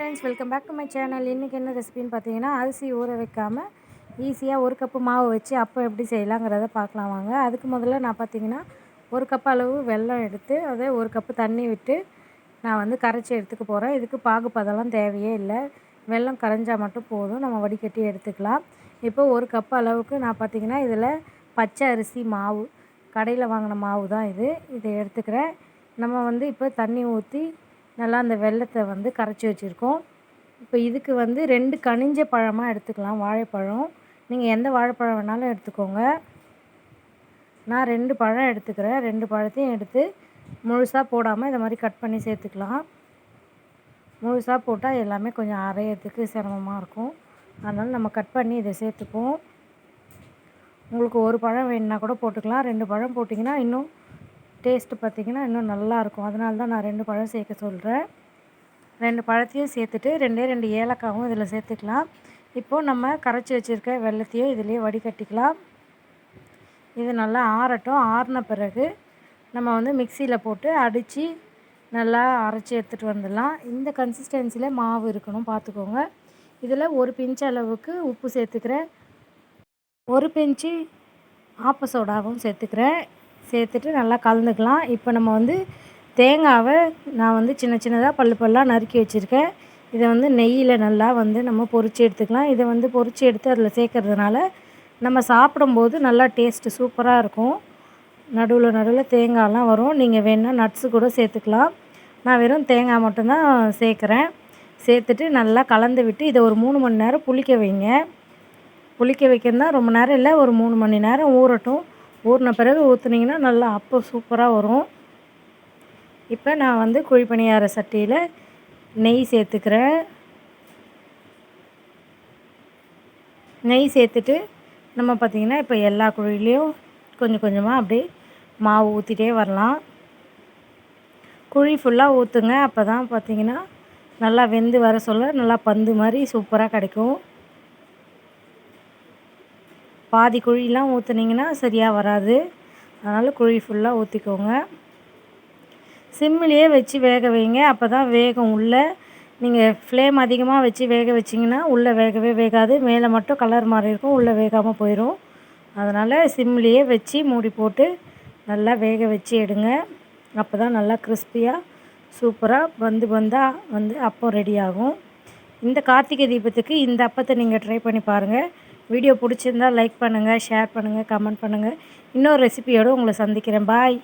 Friends welcome back to my channel. இன்றைக்கி என்ன ரெசிபின்னு பார்த்தீங்கன்னா அரிசி ஊற வைக்காமல் ஈஸியாக ஒரு கப்பு மாவு வச்சு அப்போ எப்படி செய்யலாங்கிறத பார்க்கலாம் வாங்க. அதுக்கு முதல்ல நான் பார்த்தீங்கன்னா ஒரு கப் அளவு வெல்லம் எடுத்து அதே ஒரு கப்பு தண்ணி விட்டு நான் வந்து கரைச்சி எடுத்துக்க போகிறேன் இதுக்கு பாகுப்பதெல்லாம் தேவையே இல்லை. வெல்லம் கரைஞ்சால் மட்டும் போதும். நம்ம வடிகட்டி எடுத்துக்கலாம். இப்போ ஒரு கப் அளவுக்கு நான் பார்த்தீங்கன்னா இதில் பச்சை அரிசி மாவு கடையில் வாங்கின மாவு தான் இது. இதை எடுத்துக்கிறேன். நம்ம வந்து இப்போ தண்ணி ஊற்றி நல்லா அந்த வெள்ளத்தை வந்து கரைச்சி வச்சுருக்கோம். இப்போ இதுக்கு வந்து ரெண்டு கனிஞ்ச பழமாக எடுத்துக்கலாம். வாழைப்பழம். நீங்கள் எந்த வாழைப்பழம் வேணாலும் எடுத்துக்கோங்க. நான் ரெண்டு பழம் எடுத்துக்கிறேன். ரெண்டு பழத்தையும் எடுத்து முழுசாக போடாமல் இதை மாதிரி கட் பண்ணி சேர்த்துக்கலாம். முழுசாக போட்டால் எல்லாமே கொஞ்சம் அரையிறதுக்கு சிரமமாக இருக்கும். அதனால் நம்ம கட் பண்ணி இதை சேர்த்துப்போம். உங்களுக்கு ஒரு பழம் வேணுன்னா கூட போட்டுக்கலாம். ரெண்டு பழம் போட்டிங்கன்னா இன்னும் டேஸ்ட்டு பார்த்திங்கன்னா இன்னும் நல்லாயிருக்கும். அதனால தான் நான் ரெண்டு பழம் சேர்க்க சொல்கிறேன் ரெண்டு பழத்தையும் சேர்த்துட்டு ரெண்டே ரெண்டு ஏலக்காவும் இதில் சேர்த்துக்கலாம். இப்போது நம்ம கரைச்சி வச்சுருக்க வெள்ளத்தையும் இதிலேயே வடிகட்டிக்கலாம். இது நல்லா ஆறட்டும். ஆறின பிறகு நம்ம வந்து மிக்சியில் போட்டு அடித்து நல்லா அரைச்சி எடுத்துகிட்டு வந்துடலாம். இந்த கன்சிஸ்டன்சியில் மாவு இருக்கணும் பார்த்துக்கோங்க. இதில் ஒரு பிஞ்சு அளவுக்கு உப்பு சேர்த்துக்கிறேன். ஒரு பிஞ்சு ஆப்ப சோடாவும் சேர்த்துக்கிறேன். சேர்த்துட்டு நல்லா கலந்துக்கலாம். இப்போ நம்ம வந்து தேங்காவை நான் வந்து சின்ன சின்னதாக பல்லு பல்லாக நறுக்கி வச்சுருக்கேன். இதை வந்து நெய்யில் நல்லா வந்து நம்ம பொறிச்சு எடுத்துக்கலாம். இதை வந்து பொறிச்சு எடுத்து அதில் சேர்க்கறதுனால நம்ம சாப்பிடும்போது நல்லா டேஸ்ட்டு சூப்பராக இருக்கும். நடுவில் நடுவில் தேங்காயெலாம் வரும். நீங்கள் வேணால் நட்ஸு கூட சேர்த்துக்கலாம். நான் வெறும் தேங்காய் மட்டும்தான் சேர்க்குறேன். சேர்த்துட்டு நல்லா கலந்து விட்டு இதை ஒரு மூணு மணி நேரம் புளிக்க வைங்க. புளிக்க வைக்கிறதுனா ரொம்ப நேரம் இல்லை. ஒரு மூணு மணி நேரம் ஊறட்டும். ஊறின பிறகு ஊற்றுனீங்கன்னா நல்லா அப்போ சூப்பராக வரும். இப்போ நான் வந்து குழி பணியார சட்டியில் நெய் சேர்த்துக்கிறேன். நெய் சேர்த்துட்டு நம்ம பார்த்திங்கன்னா இப்போ எல்லா குழிலையும் கொஞ்சம் கொஞ்சமாக அப்படியே மாவு ஊற்றிட்டே வரலாம். குழி ஃபுல்லாக ஊற்றுங்க அப்போ தான் பார்த்திங்கன்னா நல்லா வெந்து வர சொல்ல நல்லா பந்து மாதிரி சூப்பராக கிடைக்கும். பாதி குழிலாம் ஊற்றுனீங்கன்னா சரியாக வராது. அதனால் குழி ஃபுல்லாக ஊற்றிக்கோங்க சிம்மிலேயே வச்சு வேக வைங்க. அப்போ தான் வேகம் உள்ளே நீங்கள் ஃப்ளேம் அதிகமாக வச்சு வேக வச்சிங்கன்னா உள்ளே வேகவே வேகாது. மேலே மட்டும் கலர் மாதிரி இருக்கும் உள்ளே வேகாமல் போயிடும் அதனால் சிம்லேயே வச்சு மூடி போட்டு நல்லா வேக வச்சு எடுங்க. அப்போ தான் நல்லா கிறிஸ்பியாக சூப்பராக வந்து வந்தால் வந்து அப்பம் ரெடி ஆகும். இந்த கார்த்திகை தீபத்துக்கு இந்த அப்பத்தை நீங்கள் ட்ரை பண்ணி பாருங்கள் வீடியோ பிடிச்சிருந்தால் லைக் பண்ணுங்கள் ஷேர் பண்ணுங்கள் கமெண்ட் பண்ணுங்கள் இன்னொரு ரெசிபியோடு உங்களை சந்திக்கிறேன். பாய்